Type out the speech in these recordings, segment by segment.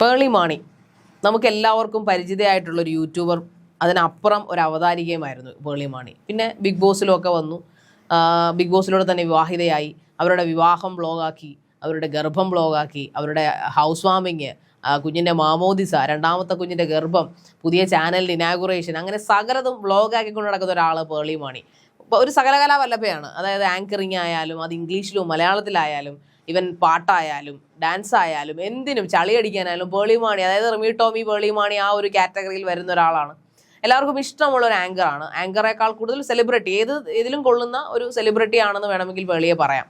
പേളി മാണി. നമുക്ക് എല്ലാവർക്കും പരിചിതയായിട്ടുള്ള ഒരു യൂട്യൂബർ അതിനപ്പുറം ഒരു അവതാരികയുമായിരുന്നു പേളി മാണി. പിന്നെ ബിഗ് ബോസിലൊക്കെ വന്നു. ബിഗ് ബോസിലൂടെ തന്നെ വിവാഹിതയായി. അവരുടെ വിവാഹം ബ്ലോഗാക്കി അവരുടെ ഗർഭം ബ്ലോഗാക്കി അവരുടെ ഹൗസ് വാമിങ് കുഞ്ഞിന്റെ മാമോദിസ രണ്ടാമത്തെ കുഞ്ഞിന്റെ ഗർഭം പുതിയ ചാനലിന്റെ ഇനാഗുറേഷൻ അങ്ങനെ സകലതും ബ്ലോഗാക്കിക്കൊണ്ട് നടക്കുന്ന ഒരാൾ പേളി മാണി. ഒരു സകലകലാ വല്ലഭയാണ്. അതായത് ആങ്കറിങ് ആയാലും അത് ഇംഗ്ലീഷിലും മലയാളത്തിലായാലും ഇവൻ പാട്ടായാലും ഡാൻസ് ആയാലും എന്തിനും ചളി ചളിയടിക്കാനായാലും പേളിമാണി അതായത് റിമി ടോമി പേളിമാണി ആ ഒരു കാറ്റഗറിയിൽ വരുന്ന ഒരാളാണ്. എല്ലാവർക്കും ഇഷ്ടമുള്ള ഒരു ആങ്കറാണ് ആങ്കറേക്കാൾ കൂടുതൽ സെലിബ്രിറ്റി ഏത് ഏതിലും കൊള്ളുന്ന ഒരു സെലിബ്രിറ്റി ആണെന്ന് വേണമെങ്കിൽ പേളിയെ പറയാം.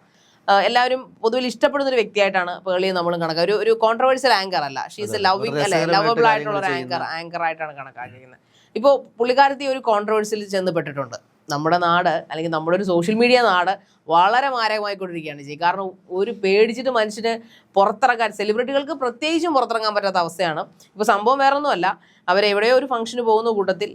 എല്ലാവരും പൊതുവിൽ ഇഷ്ടപ്പെടുന്ന ഒരു വ്യക്തിയായിട്ടാണ് പേളിയെ നമ്മൾ കണക്കാക്കുക ഒരു ഒരു കോൺട്രവേഴ്സ്യൽ ആങ്കർ അല്ല. ഷീസ് ലവിങ് അല്ലെ ലവബിൾ ആയിട്ടുള്ള ഒരു ആങ്കർ ആങ്കർ ആയിട്ടാണ് കണക്കാക്കിയിരിക്കുന്നത്. ഇപ്പോൾ പുള്ളിക്കാരത്തി ഒരു കോൺട്രവേഴ്സിൽ ചെന്ന് പെട്ടിട്ടുണ്ട്. നമ്മുടെ നാട് അല്ലെങ്കിൽ നമ്മുടെ ഒരു സോഷ്യൽ മീഡിയ നാട് വളരെ മാരകമായിക്കൊണ്ടിരിക്കുകയാണ് ചെയ്യും കാരണം ഒരു പേടിച്ചിട്ട് മനുഷ്യന് പുറത്തിറക്കാൻ സെലിബ്രിറ്റികൾക്ക് പ്രത്യേകിച്ചും പുറത്തിറങ്ങാൻ പറ്റാത്ത അവസ്ഥയാണ്. ഇപ്പോൾ സംഭവം വേറെ ഒന്നുമല്ല അവരെവിടെയോ ഒരു ഫംഗ്ഷന് പോകുന്ന കൂട്ടത്തിൽ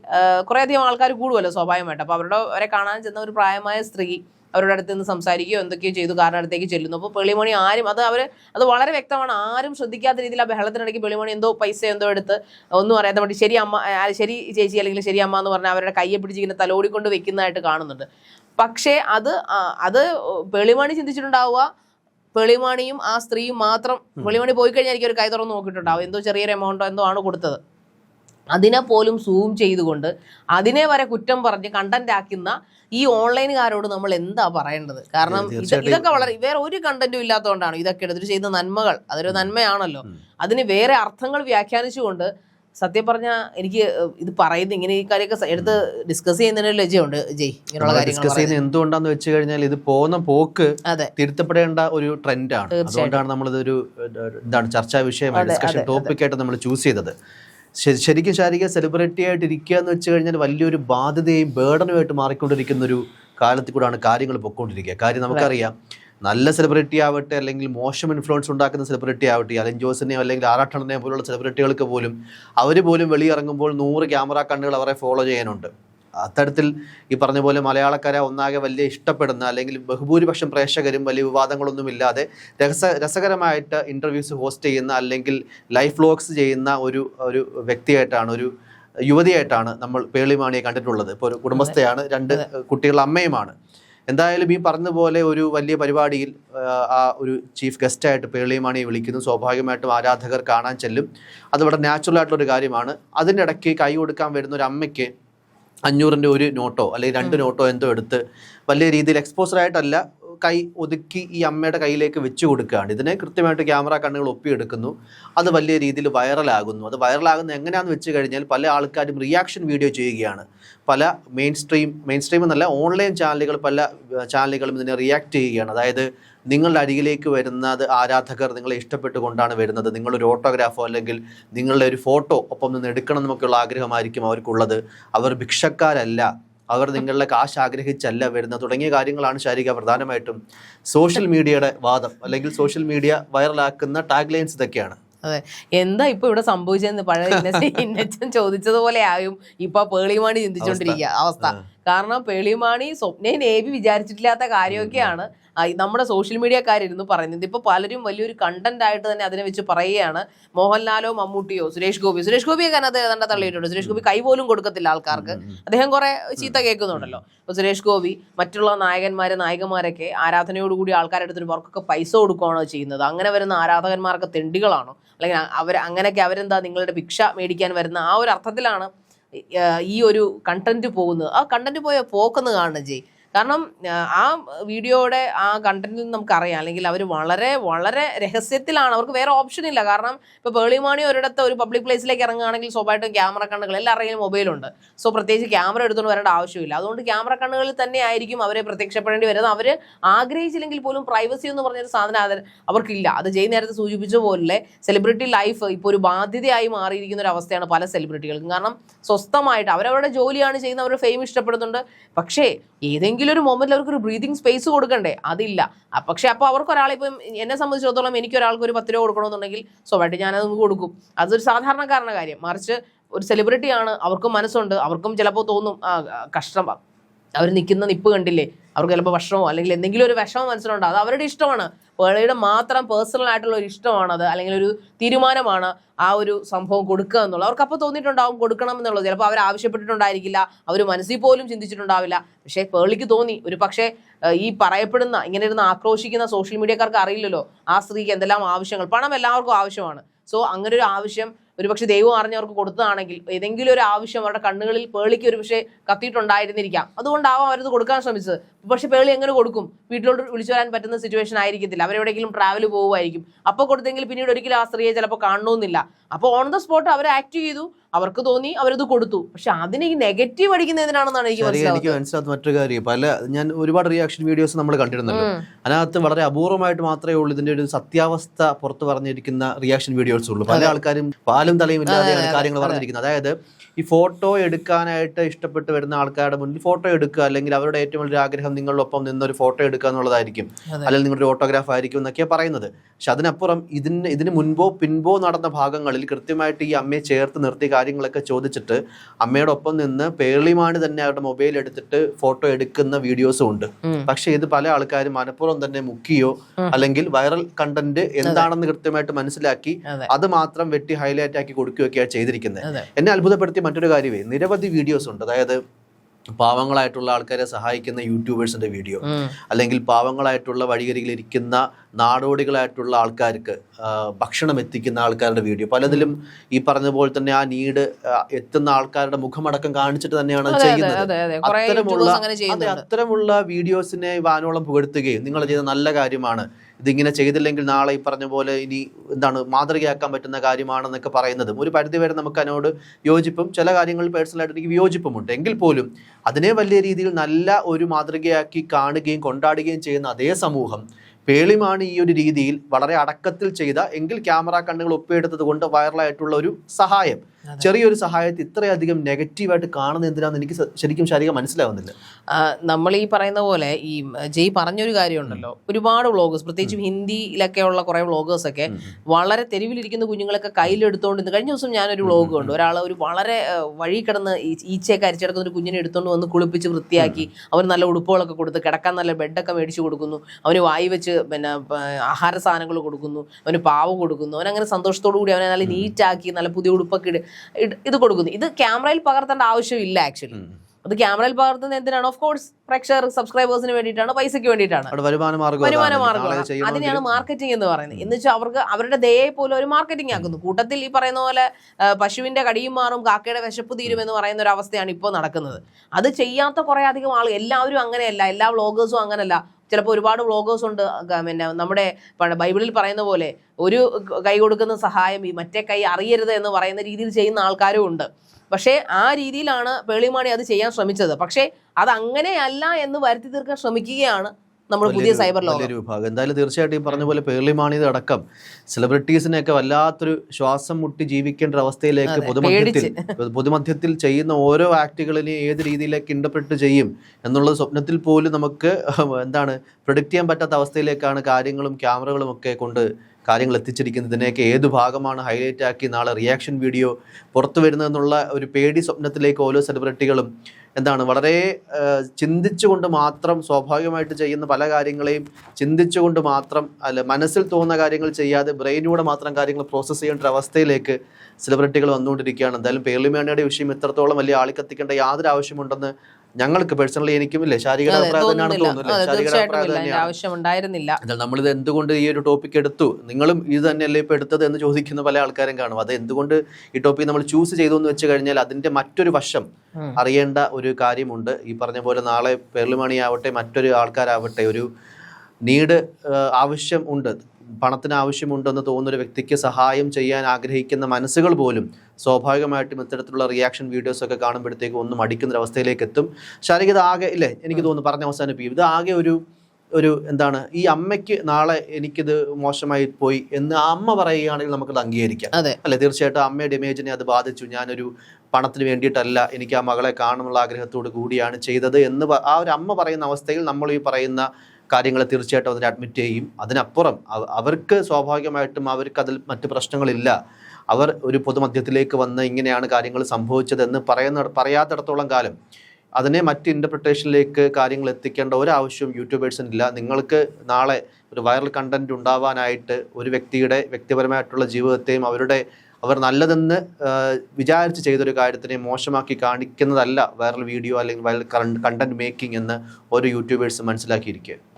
കുറേയധികം ആൾക്കാർ കൂടുമല്ലോ സ്വാഭാവികമായിട്ട്. അപ്പോൾ അവരുടെ അവരെ കാണാൻ ചെന്ന ഒരു പ്രായമായ സ്ത്രീ അവരുടെ അടുത്ത് നിന്ന് സംസാരിക്കുകയോ എന്തൊക്കെയോ ചെയ്തു കാരണം അടുത്തേക്ക് ചെല്ലുന്നു. അപ്പോൾ പെളിമണി ആരും അത് അവർ അത് വളരെ വ്യക്തമാണ്. ആരും ശ്രദ്ധിക്കാത്ത രീതിയിൽ ആ ബഹളത്തിനിടയ്ക്ക് പെളിമണി എന്തോ പൈസ എന്തോ എടുത്ത് ഒന്നും അറിയാതെ മതി ശരി അമ്മ ശരി ചേച്ചി അല്ലെങ്കിൽ ശരി അമ്മ എന്ന് പറഞ്ഞാൽ അവരുടെ കയ്യെ പിടിച്ച് ഇങ്ങനെ തലോടിക്കൊണ്ട് വെക്കുന്നതായിട്ട് കാണുന്നുണ്ട്. പക്ഷേ അത് അത് പെളിമണി ചിന്തിച്ചിട്ടുണ്ടാവുക. പെളിമണിയും ആ സ്ത്രീയും മാത്രം പെളിമണി പോയി കഴിഞ്ഞാൽ എനിക്ക് ഒരു കൈ തുറന്ന് നോക്കിയിട്ടുണ്ടാവും എന്തോ ചെറിയൊരു എമൗണ്ടോ എന്തോ ആണ് കൊടുത്തത്. അതിനെ പോലും സൂം ചെയ്തുകൊണ്ട് അതിനെ വരെ കുറ്റം പറഞ്ഞ് കണ്ടന്റ് ആക്കുന്ന ഈ ഓൺലൈനുകാരോട് നമ്മൾ എന്താ പറയേണ്ടത്? കാരണം ഇതൊക്കെ വളരെ വേറെ ഒരു കണ്ടന്റും ഇല്ലാത്തതുകൊണ്ടാണ് ഇതൊക്കെ എടുത്തിട്ട് ചെയ്യുന്ന നന്മകൾ. അതൊരു നന്മയാണല്ലോ. അതിന് വേറെ അർത്ഥങ്ങൾ വ്യാഖ്യാനിച്ചുകൊണ്ട് സത്യം പറഞ്ഞ എനിക്ക് ഇത് പറയുന്ന ഇങ്ങനെ ഈ കാര്യമൊക്കെ എടുത്ത് ഡിസ്കസ് ചെയ്യുന്നതിന് ലജ്ജയുണ്ട് ജയ് ഇങ്ങനെയുള്ള കാര്യങ്ങൾ ഡിസ്കസ് ചെയ്യുന്ന ചെയ്യുന്നത് എന്തുകൊണ്ടാന്ന് വെച്ച് കഴിഞ്ഞാൽ ഇത് പോകുന്ന പോക്ക് തിരുത്തപ്പെടേണ്ട ഒരു ട്രെൻഡാണ് തീർച്ചയായിട്ടും. അതുകൊണ്ടാണ് നമ്മളിതൊരു എന്താണ് ചർച്ചാ വിഷയമായി ഡിസ്കഷൻ ടോപ്പിക്കായിട്ട് നമ്മൾ ചൂസ് ചെയ്തത്. ശരിക്കും ശാരീരിക സെലിബ്രിറ്റി ആയിട്ട് ഇരിക്കുക എന്ന് വെച്ച് കഴിഞ്ഞാൽ വലിയൊരു ബാധ്യതയും ബേർഡനുമായിട്ട് മാറിക്കൊണ്ടിരിക്കുന്ന ഒരു കാലത്തിൽ കൂടാണ് കാര്യങ്ങൾ പൊയ്ക്കൊണ്ടിരിക്കുക കാര്യം നമുക്കറിയാം നല്ല സെലിബ്രിറ്റി ആവട്ടെ അല്ലെങ്കിൽ മോശം ഇൻഫ്ലുവൻസ് ഉണ്ടാക്കുന്ന സെലിബ്രിറ്റി ആവട്ടെ അലൻ ജോസിനെയോ അല്ലെങ്കിൽ ആറാട്ടണനെ പോലുള്ള സെലിബ്രിറ്റികൾക്ക് പോലും അവർ പോലും വെളിയിറങ്ങുമ്പോൾ നൂറ് ക്യാമറ കണ്ണുകൾ അവരെ ഫോളോ ചെയ്യാനുണ്ട്. അത്തരത്തിൽ ഈ പറഞ്ഞ പോലെ മലയാളക്കര ഒന്നാകെ വലിയ ഇഷ്ടപ്പെടുന്ന അല്ലെങ്കിൽ ബഹുഭൂരിപക്ഷം പ്രേക്ഷകരും വലിയ വിവാദങ്ങളൊന്നുമില്ലാതെ രസ രസകരമായിട്ട് ഇന്റർവ്യൂസ് ഹോസ്റ്റ് ചെയ്യുന്ന അല്ലെങ്കിൽ ലൈഫ് വ്ലോഗ്സ് ചെയ്യുന്ന ഒരു ഒരു വ്യക്തിയായിട്ടാണ് ഒരു യുവതിയായിട്ടാണ് നമ്മൾ പേളിമാണിയെ കണ്ടിട്ടുള്ളത്. ഇപ്പോൾ ഒരു കുടുംബസ്ഥയാണ് രണ്ട് കുട്ടികളുടെ അമ്മയുമാണ്. എന്തായാലും ഈ പറഞ്ഞതുപോലെ ഒരു വലിയ പരിപാടിയിൽ ആ, ഒരു ചീഫ് ഗസ്റ്റായിട്ട് പേളിമാണിയെ വിളിക്കുന്നു. സ്വാഭാവികമായിട്ടും ആരാധകർ കാണാൻ ചെല്ലും. അത് വളരെ ഒരു കാര്യമാണ്. അതിനിടയ്ക്ക് കൈ കൊടുക്കാൻ വരുന്ന ഒരു അമ്മയ്ക്ക് അഞ്ഞൂറിന്റെ ഒരു നോട്ടോ അല്ലെങ്കിൽ രണ്ട് നോട്ടോ എന്തോ എടുത്ത് വലിയ രീതിയിൽ എക്സ്പോസർ ആയിട്ടല്ല കൈ ഒതുക്കി ഈ അമ്മയുടെ കയ്യിലേക്ക് വെച്ചു കൊടുക്കുകയാണ്. ഇതിനെ കൃത്യമായിട്ട് ക്യാമറ കണ്ണുകൾ ഒപ്പിയെടുക്കുന്നു. അത് വലിയ രീതിയിൽ വൈറലാകുന്നു അത് വൈറലാകുന്ന എങ്ങനെയാണെന്ന് വെച്ച് കഴിഞ്ഞാൽ പല ആൾക്കാരും റിയാക്ഷൻ വീഡിയോ ചെയ്യുകയാണ്. പല മെയിൻ സ്ട്രീം മെയിൻ സ്ട്രീം എന്നല്ല ഓൺലൈൻ ചാനലുകൾ പല ചാനലുകളും ഇതിനെ റിയാക്ട് ചെയ്യുകയാണ്. അതായത് നിങ്ങളുടെ അരികിലേക്ക് വരുന്നത് ആരാധകർ നിങ്ങളെ ഇഷ്ടപ്പെട്ടുകൊണ്ടാണ് വരുന്നത്. നിങ്ങളൊരു ഓട്ടോഗ്രാഫോ അല്ലെങ്കിൽ നിങ്ങളുടെ ഒരു ഫോട്ടോ ഒപ്പം നിന്ന് എടുക്കണം എന്നൊക്കെയുള്ള ആഗ്രഹമായിരിക്കും അവർക്കുള്ളത്. അവർ ഭിക്ഷക്കാരല്ല. അവർ നിങ്ങളുടെ കാശ് ആഗ്രഹിച്ചല്ല വരുന്നത്. തുടങ്ങിയ കാര്യങ്ങളാണ് ശാരിക പ്രധാനമായിട്ടും സോഷ്യൽ മീഡിയയുടെ വാദം അല്ലെങ്കിൽ സോഷ്യൽ മീഡിയ വൈറലാക്കുന്ന ടാഗ് ലൈൻസ് ഇതൊക്കെയാണ്. അതെ. എന്താ ഇപ്പൊ ഇവിടെ സംഭവിച്ചതെന്ന് പഴയ ഇന്നച്ചൻ ചോദിച്ചതുപോലെ ആയും. ഇപ്പൊ പേളിമാണി ചിന്തിച്ചോണ്ടിരിക്കുക അവസ്ഥ. കാരണം പേളിമാണി സ്വപ്നയും നേവി വിചാരിച്ചിട്ടില്ലാത്ത കാര്യമൊക്കെയാണ്. നമ്മുടെ സോഷ്യൽ മീഡിയക്കാരിരുന്ന് പറയുന്നത്. ഇപ്പൊ പലരും വലിയൊരു കണ്ടന്റ് ആയിട്ട് തന്നെ അതിനെ വെച്ച് പറയുകയാണ്. മോഹൻലാലോ മമ്മൂട്ടിയോ സുരേഷ് ഗോപി സുരേഷ് ഗോപിയൊക്കെ അതിനകത്ത് ഏതാണ്ട് തള്ളിയിട്ടുണ്ട്. സുരേഷ് ഗോപി കൈ പോലും കൊടുക്കത്തില്ല ആൾക്കാർക്ക്. അദ്ദേഹം കുറെ ചീത്ത കേൾക്കുന്നുണ്ടല്ലോ. അപ്പൊ സുരേഷ് ഗോപി മറ്റുള്ള നായകന്മാര് നായികമാരൊക്കെ ആരാധനയോടുകൂടി ആൾക്കാരുടെ അടുത്തൊരു വർക്കൊക്കെ പൈസ കൊടുക്കുകയാണോ ചെയ്യുന്നത്? അങ്ങനെ വരുന്ന ആരാധകന്മാർക്ക് തെണ്ടികളാണോ? അല്ലെങ്കിൽ അവർ അങ്ങനെയൊക്കെ അവരെന്താ നിങ്ങളുടെ ഭിക്ഷ മേടിക്കാൻ വരുന്ന ആ ഒരു അർത്ഥത്തിലാണ് ഈ- ഒരു കണ്ടന്റ് പോകുന്നത് ആ കണ്ടന്റ് പോയ പോക്കെന്ന് കാണണം ജയ്. കാരണം ആ, വീഡിയോയുടെ ആ കണ്ടന്റിൽ നിന്ന് നമുക്കറിയാം. അല്ലെങ്കിൽ അവർ വളരെ വളരെ രഹസ്യത്തിലാണ്. അവർക്ക് വേറെ ഓപ്ഷൻ ഇല്ല. കാരണം ഇപ്പോൾ പേളിമാണി ഒരിടത്ത് ഒരു പബ്ലിക് പ്ലേസിലേക്ക് ഇറങ്ങുകയാണെങ്കിൽ സ്വാഭാവികമായിട്ടും ക്യാമറ കണ്ണുകൾ എല്ലാവരുടെയും മൊബൈലുണ്ട് സോ പ്രത്യേകിച്ച് ക്യാമറ എടുത്തുകൊണ്ട് വരേണ്ട ആവശ്യമില്ല. അതുകൊണ്ട് ക്യാമറ കണ്ണുകളിൽ തന്നെ ആയിരിക്കും അവരെ പ്രത്യക്ഷപ്പെടേണ്ടി വരുന്നത്. അവർ ആഗ്രഹിച്ചില്ലെങ്കിൽ പോലും പ്രൈവസി എന്ന് പറഞ്ഞൊരു സാധനം അത് അവർക്കില്ല. അത് ജയ് നേരത്തെ സൂചിപ്പിച്ച പോലെ സെലിബ്രിറ്റി ലൈഫ് ഇപ്പോൾ ഒരു ബാധ്യതയായി മാറിയിരിക്കുന്ന ഒരു അവസ്ഥയാണ് പല സെലിബ്രിറ്റികൾക്കും കാരണം സ്വസ്ഥമായിട്ട് അവരവരുടെ ജോലിയാണ് ചെയ്യുന്നത്. അവരുടെ ഫെയിം ഇഷ്ടപ്പെടുന്നുണ്ട്. പക്ഷേ ഏതെങ്കിലും ഒരു മൊമെന്റിൽ അവർക്ക് ഒരു ബ്രീതിങ് സ്പേസ് കൊടുക്കണ്ടേ? അതില്ല. പക്ഷെ അപ്പോൾ അവർക്ക് ഒരാളെ ഇപ്പം എന്നെ സംബന്ധിച്ചിടത്തോളം എനിക്ക് ഒരാൾക്ക് ഒരു പത്ത് രൂപ കൊടുക്കണമെന്നുണ്ടെങ്കിൽ സ്വാഭാവികമായിട്ട് ഞാനത് കൊടുക്കും. അതൊരു സാധാരണക്കാരന കാര്യം. മറിച്ച് ഒരു സെലിബ്രിറ്റിയാണ് അവർക്കും മനസ്സുണ്ട് അവർക്കും ചിലപ്പോൾ തോന്നും കഷ്ടം. അവർ നിൽക്കുന്ന നിപ്പ് കണ്ടില്ലേ? അവർക്ക് ചിലപ്പോൾ ഭക്ഷണമോ അല്ലെങ്കിൽ എന്തെങ്കിലും ഒരു വിഷമം മനസ്സിലുണ്ടോ? അത് അവരുടെ ഇഷ്ടമാണ്. പേളയുടെ മാത്രം പേഴ്സണൽ ആയിട്ടുള്ള ഒരു ഇഷ്ടമാണത് അല്ലെങ്കിൽ ഒരു തീരുമാനമാണ് ആ ഒരു സംഭവം കൊടുക്കുക എന്നുള്ളത്. അവർക്ക് അപ്പോൾ തോന്നിയിട്ടുണ്ടാവും കൊടുക്കണം എന്നുള്ളത്. ചിലപ്പോൾ അവർ ആവശ്യപ്പെട്ടിട്ടുണ്ടായിരിക്കില്ല. അവർ മനസ്സിൽ പോലും ചിന്തിച്ചിട്ടുണ്ടാവില്ല. പക്ഷേ പേളിക്ക് തോന്നി. ഒരു പക്ഷേ ഈ പറയപ്പെടുന്ന ഇങ്ങനെ ഇരുന്ന് ആക്രോശിക്കുന്ന സോഷ്യൽ മീഡിയക്കാർക്ക് അറിയില്ലല്ലോ. ആ സ്ത്രീക്ക് എന്തെല്ലാം ആവശ്യങ്ങൾ? പണം എല്ലാവർക്കും ആവശ്യമാണ്. സോ അങ്ങനെ ഒരു ആവശ്യം ഒരുപക്ഷെ ദൈവം അറിഞ്ഞവർക്ക് കൊടുത്തതാണെങ്കിൽ ഏതെങ്കിലും ഒരു ആവശ്യം അവരുടെ കണ്ണുകളിൽ പേളിക്ക് ഒരു പക്ഷേ കത്തിയിട്ടുണ്ടായിരുന്നിരിക്കാം. അതുകൊണ്ടാവാം അവരത് കൊടുക്കാൻ ശ്രമിച്ചത്. പക്ഷെ പേളി എങ്ങനെ കൊടുക്കും? വീട്ടിലോട്ട് വിളിച്ചു വരാൻ പറ്റുന്ന സിറ്റുവേഷൻ ആയിരിക്കത്തില്ല. അവരെവിടെയെങ്കിലും ട്രാവൽ പോകുമായിരിക്കും. അപ്പോൾ കൊടുത്തെങ്കിൽ പിന്നീട് ഒരിക്കലും ആ സ്ത്രീയെ ചിലപ്പോൾ കാണണമെന്നില്ല. അപ്പോൾ ഓൺ ദ സ്പോട്ട് അവർ ആക്ട് ചെയ്തു. അവർക്ക് തോന്നി അവരത് കൊടുത്തു. പക്ഷെ അതിന് ഈ നെഗറ്റീവ് അടിക്കുന്ന എന്തിനാണെന്നാണ് എനിക്ക് എനിക്ക് മനസ്സിലാത്ത മറ്റൊരു കാര്യം. പല ഞാൻ ഒരുപാട് റിയാക്ഷൻ വീഡിയോസ് നമ്മൾ കണ്ടിരുന്നല്ലോ. അതിനകത്ത് വളരെ അപൂർവമായിട്ട് മാത്രമേ ഉള്ളൂ ഇതിന്റെ ഒരു സത്യാവസ്ഥ പുറത്ത് പറഞ്ഞിരിക്കുന്ന റിയാക്ഷൻ വീഡിയോസ് ഉള്ളൂ. പല ആൾക്കാരും പാലും തലയും ഇല്ലാതെയാണ് കാര്യങ്ങൾ പറഞ്ഞിരിക്കുന്നത്. അതായത് ഈ ഫോട്ടോ എടുക്കാനായിട്ട് ഇഷ്ടപ്പെട്ട് വരുന്ന ആൾക്കാരുടെ മുന്നിൽ ഫോട്ടോ എടുക്കുക അല്ലെങ്കിൽ അവരുടെ ഏറ്റവും വലിയ ആഗ്രഹം നിങ്ങളൊപ്പം നിന്നൊരു ഫോട്ടോ എടുക്കുക എന്നുള്ളതായിരിക്കും. അല്ലെങ്കിൽ നിങ്ങളുടെ ഓട്ടോഗ്രാഫ് ആയിരിക്കും എന്നൊക്കെയാണ് പറയുന്നത്. പക്ഷെ അതിനപ്പുറം ഇതിന് ഇതിന് മുൻപോ പിൻപോ നടന്ന ഭാഗങ്ങളിൽ കൃത്യമായിട്ട് ഈ അമ്മയെ ചേർത്ത് നിർത്തി കാര്യങ്ങളൊക്കെ ചോദിച്ചിട്ട് അമ്മയോടൊപ്പം നിന്ന് പേളിമാണി തന്നെ അവരുടെ മൊബൈൽ എടുത്തിട്ട് ഫോട്ടോ എടുക്കുന്ന വീഡിയോസും ഉണ്ട്. പക്ഷെ ഇത് പല ആൾക്കാരും മനഃപൂർവം തന്നെ മുക്കിയോ അല്ലെങ്കിൽ വൈറൽ കണ്ടന്റ് എന്താണെന്ന് കൃത്യമായിട്ട് മനസ്സിലാക്കി അത്. മാത്രം വെട്ടി ഹൈലൈറ്റ് ആക്കി കൊടുക്കുകയൊക്കെയാണ് ചെയ്തിരിക്കുന്നത്. എന്നെ അത്ഭുതപ്പെടുത്തിയ മറ്റൊരു കാര്യമേ നിരവധി വീഡിയോസ് ഉണ്ട്. അതായത് പാവങ്ങളായിട്ടുള്ള ആൾക്കാരെ സഹായിക്കുന്ന യൂട്യൂബേഴ്സിന്റെ വീഡിയോ. അല്ലെങ്കിൽ പാവങ്ങളായിട്ടുള്ള വഴികരികളിരിക്കുന്ന നാടോടികളായിട്ടുള്ള ആൾക്കാർക്ക് ഭക്ഷണം എത്തിക്കുന്ന ആൾക്കാരുടെ വീഡിയോ. പലതിലും ഈ പറഞ്ഞ പോലെ തന്നെ ആ നീട് എത്തുന്ന ആൾക്കാരുടെ മുഖമടക്കം കാണിച്ചിട്ട് തന്നെയാണ് ചെയ്യുന്നത്. അതെ അതെ. അത്തരമുള്ള അതെ അത്തരമുള്ള വീഡിയോസിനെ വാനോളം പുകഴ്ത്തുകയും നിങ്ങൾ ചെയ്ത നല്ല കാര്യമാണ്. ഇതിങ്ങനെ ചെയ്തില്ലെങ്കിൽ നാളെ ഈ പറഞ്ഞ പോലെ ഇനി എന്താണ് മാതൃകയാക്കാൻ പറ്റുന്ന കാര്യമാണെന്നൊക്കെ പറയുന്നതും ഒരു പരിധിവരെ നമുക്ക് അതിനോട് യോജിപ്പും ചില കാര്യങ്ങളിൽ പേഴ്സണലായിട്ട് എനിക്ക് വിയോജിപ്പുമുണ്ട് എങ്കിൽ പോലും അതിനെ വലിയ രീതിയിൽ നല്ല ഒരു മാതൃകയാക്കി കാണുകയും കൊണ്ടാടുകയും ചെയ്യുന്ന അതേ സമൂഹം പേളിമാണ് ഈ ഒരു രീതിയിൽ വളരെ അടക്കത്തിൽ ചെയ്ത എങ്കിൽ ക്യാമറ കണ്ണുകൾ ഒപ്പിയെടുത്തത് കൊണ്ട് വൈറലായിട്ടുള്ള ഒരു സഹായം. ചെറിയൊരു സഹായത്തെ ഇത്രയധികം നെഗറ്റീവായിട്ട് കാണുന്നത് എന്തിനാന്ന് എനിക്ക് ശരിക്കും ശരിക്കും മനസ്സിലാവുന്നില്ല. നമ്മൾ ഈ പറയുന്ന പോലെ ഈ ജയ് പറഞ്ഞൊരു കാര്യമുണ്ടല്ലോ. ഒരുപാട് വ്ളോഗേഴ്സ് പ്രത്യേകിച്ചും ഹിന്ദിയിലൊക്കെ ഉള്ള കുറെ വ്ളോഗേഴ്സ് ഒക്കെ വളരെ തെരുവിലിരിക്കുന്ന കുഞ്ഞുങ്ങളൊക്കെ കയ്യിലെടുത്തോണ്ട് ഇന്ന് കഴിഞ്ഞ ദിവസം ഞാനൊരു വ്ളോഗ് കണ്ടു. ഒരാൾ ഒരു വളരെ വഴി കിടന്ന് ഈ- ഈച്ചയൊക്കെ അരിച്ചെടുക്കുന്ന ഒരു കുഞ്ഞിനെ എടുത്തോണ്ട് വന്ന് കുളിപ്പിച്ച് വൃത്തിയാക്കി അവന് നല്ല ഉടുപ്പുകളൊക്കെ കൊടുത്ത് കിടക്കാൻ നല്ല ബെഡൊക്കെ മേടിച്ചു കൊടുക്കുന്നു അവന് വായി വെച്ച് പിന്നെ ആഹാര സാധനങ്ങൾ കൊടുക്കുന്നു അവന് പാവ് കൊടുക്കുന്നു അവൻ അങ്ങനെ സന്തോഷത്തോടു കൂടി അവനെ നല്ല നീറ്റാക്കി നല്ല പുതിയ ഉടുപ്പൊക്കെ ഇട്ട് ഇട്- ഇത് കൊടുക്കുന്നു. ഇത് ക്യാമറയിൽ പകർത്തേണ്ട ആവശ്യമില്ല ആക്ച്വലി അത് ക്യാമറയിൽ പകർത്തുന്നത് എന്തിനാണ്? ഓഫ് കോഴ്സ് പ്രേക്ഷകർ സബ്സ്ക്രൈബേഴ്സിന് വേണ്ടിയിട്ടാണ് പൈസയ്ക്ക് വേണ്ടിയിട്ടാണ്. വരുമാന മാർഗം അതിനെയാണ് മാർക്കറ്റിംഗ് എന്ന് പറയുന്നത്. എന്ന് വെച്ചാൽ അവർക്ക് അവരുടെ ദയെ പോലും ഒരു മാർക്കറ്റിംഗ് ആക്കുന്നു. കൂട്ടത്തിൽ ഈ പറയുന്ന പോലെ പശുവിന്റെ കടിയും മാറും കാക്കയുടെ വിശപ്പ് തീരും എന്ന് പറയുന്ന ഒരു അവസ്ഥയാണ് ഇപ്പോൾ നടക്കുന്നത്. അത് ചെയ്യാത്ത കുറേ അധികം ആളുകൾ എല്ലാവരും അങ്ങനെയല്ല എല്ലാ വ്ളോഗേഴ്സും അങ്ങനെയല്ല ചിലപ്പോൾ ഒരുപാട് വ്ളോഗേഴ്സ് ഉണ്ട് പിന്നെ നമ്മുടെ ബൈബിളിൽ പറയുന്ന പോലെ ഒരു കൈ കൊടുക്കുന്ന സഹായം ഈ മറ്റേ കൈ അറിയരുത് എന്ന് പറയുന്ന രീതിയിൽ ചെയ്യുന്ന ആൾക്കാരും ഉണ്ട്. പക്ഷേ ആ രീതിയിലാണ് പേളിമാണി അത് ചെയ്യാൻ ശ്രമിച്ചത്. പക്ഷേ അത് അങ്ങനെയല്ല എന്ന് വരുത്തി തീർക്കാൻ ശ്രമിക്കുകയാണ് നമ്മൾ പുതിയ സൈബർ ലോകം. വിഭാഗം. എന്തായാലും തീർച്ചയായിട്ടും ഈ പറഞ്ഞ പോലെ പേർലിമാണിത് അടക്കം സെലിബ്രിറ്റീസിനെയൊക്കെ വല്ലാത്തൊരു ശ്വാസം മുട്ടി ജീവിക്കേണ്ട അവസ്ഥയിലേക്ക് പൊതുമധ്യത്തിൽ പൊതുമധ്യത്തിൽ ചെയ്യുന്ന ഓരോ ആക്ടുകളിനെയും ഏത് രീതിയിലേക്ക് ഇന്റർപ്രറ്റ് ചെയ്യും എന്നുള്ളത് സ്വപ്നത്തിൽ പോലും നമുക്ക് എന്താണ് പ്രൊഡിക്റ്റ് ചെയ്യാൻ പറ്റാത്ത അവസ്ഥയിലേക്കാണ് കാര്യങ്ങളും ക്യാമറകളും ഒക്കെ കൊണ്ട് കാര്യങ്ങൾ എത്തിച്ചിരിക്കുന്നത് ഇതിനെയൊക്കെ ഏത് ഭാഗമാണ് ഹൈലൈറ്റ് ആക്കി നാളെ റിയാക്ഷൻ വീഡിയോ പുറത്തു വരുന്നതെന്നുള്ള ഒരു പേടി സ്വപ്നത്തിലേക്ക് ഓരോ സെലിബ്രിറ്റികളും എന്താണ് വളരെ ചിന്തിച്ചുകൊണ്ട് മാത്രം സ്വാഭാവികമായിട്ട് ചെയ്യുന്ന പല കാര്യങ്ങളെയും ചിന്തിച്ചുകൊണ്ട് മാത്രം അല്ല മനസ്സിൽ തോന്നുന്ന കാര്യങ്ങൾ ചെയ്യാതെ ബ്രെയിനിലൂടെ മാത്രം കാര്യങ്ങൾ പ്രോസസ്സ് ചെയ്യേണ്ട അവസ്ഥയിലേക്ക് സെലിബ്രിറ്റികൾ വന്നുകൊണ്ടിരിക്കുകയാണ്. എന്തായാലും പേർലിമേണയുടെ വിഷയം എത്രത്തോളം വലിയ ആളിക്കത്തിക്കേണ്ട യാതൊരു ആവശ്യമുണ്ടെന്ന് ഞങ്ങൾക്ക് പേഴ്സണലി എനിക്കും ഇല്ല? ശാരീരിക തന്നെയാണ് തോന്നുന്നില്ല. തോന്നുന്നത് അതെ, ശാരീരിക തീർച്ചയായിട്ടും അഭിപ്രായം ഇല്ല അതിന്റെ തന്നെയാണ് ആവശ്യം ഉണ്ടായിരുന്നില്ല. എന്നാൽ നമ്മളിത് എന്തുകൊണ്ട് ഈ ഒരു ടോപ്പിക് എടുത്തു? നിങ്ങളും ഇത് തന്നെയല്ലേ ഇപ്പോൾ എടുത്തത് എന്ന് ചോദിക്കുന്ന പല ആൾക്കാരും കാണും. അത് എന്തുകൊണ്ട് ഈ ടോപ്പിക് നമ്മൾ ചൂസ് ചെയ്തു എന്ന് വെച്ച് കഴിഞ്ഞാൽ അതിന്റെ മറ്റൊരു വശം അറിയേണ്ട ഒരു കാര്യമുണ്ട്. ഈ പറഞ്ഞ പോലെ നാളെ പേർലിമണി ആവട്ടെ മറ്റൊരു ആൾക്കാരാവട്ടെ ഒരു നീഡ് ആവശ്യം ഉണ്ട്. പണത്തിന് ആവശ്യമുണ്ടെന്ന് തോന്നുന്ന ഒരു വ്യക്തിക്ക് സഹായം ചെയ്യാൻ ആഗ്രഹിക്കുന്ന മനസ്സുകൾ പോലും സ്വാഭാവികമായിട്ടും ഇത്തരത്തിലുള്ള റിയാക്ഷൻ വീഡിയോസൊക്കെ കാണുമ്പോഴത്തേക്കും ഒന്നും അടിക്കുന്ന ഒരു അവസ്ഥയിലേക്ക് എത്തും ശരിക്കും ഇത് ആകെ ഇല്ലേ? എനിക്ക് തോന്നുന്നു പറഞ്ഞ അവസാനിപ്പിക്കും ഇത് ആകെ ഒരു ഒരു എന്താണ് ഈ അമ്മയ്ക്ക് നാളെ എനിക്കിത് മോശമായി പോയി എന്ന് ആ അമ്മ പറയുകയാണെങ്കിൽ നമുക്കത് അംഗീകരിക്കാം. അതെ. അല്ലെ? തീർച്ചയായിട്ടും അമ്മയുടെ ഇമേജിനെ അത് ബാധിച്ചു. ഞാനൊരു പണത്തിന് വേണ്ടിയിട്ടല്ല എനിക്ക് ആ മകളെ കാണുന്നുള്ള ആഗ്രഹത്തോട് കൂടിയാണ് ചെയ്തത് എന്ന് ആ ഒരു അമ്മ പറയുന്ന അവസ്ഥയിൽ നമ്മൾ ഈ പറയുന്ന കാര്യങ്ങളെ തീർച്ചയായിട്ടും അതിനെ അഡ്മിറ്റ് ചെയ്യും. അതിനപ്പുറം അവർക്ക് സ്വാഭാവികമായിട്ടും അവർക്ക് അതിൽ മറ്റ് പ്രശ്നങ്ങളില്ല. അവർ ഒരു പൊതുമധ്യത്തിലേക്ക് വന്ന് ഇങ്ങനെയാണ് കാര്യങ്ങൾ സംഭവിച്ചതെന്ന് പറയുന്ന പറയാത്തിടത്തോളം കാലം അതിനെ മറ്റ് ഇന്റർപ്രിട്ടേഷനിലേക്ക് കാര്യങ്ങൾ എത്തിക്കേണ്ട ഒരാവശ്യവും യൂട്യൂബേഴ്സിന് ഇല്ല നിങ്ങൾക്ക് നാളെ ഒരു വൈറൽ കണ്ടന്റ് ഉണ്ടാവാനായിട്ട് ഒരു വ്യക്തിയുടെ വ്യക്തിപരമായിട്ടുള്ള ജീവിതത്തെയും അവരുടെ അവർ നല്ലതെന്ന് വിചാരിച്ച് ചെയ്തൊരു കാര്യത്തിനെ മോശമാക്കി കാണിക്കുന്നതല്ല വൈറൽ വീഡിയോ അല്ലെങ്കിൽ വൈറൽ കണ്ടന്റ് മേക്കിംഗ് എന്ന് ഓരോ യൂട്യൂബേഴ്സ് മനസ്സിലാക്കിയിരിക്കുക.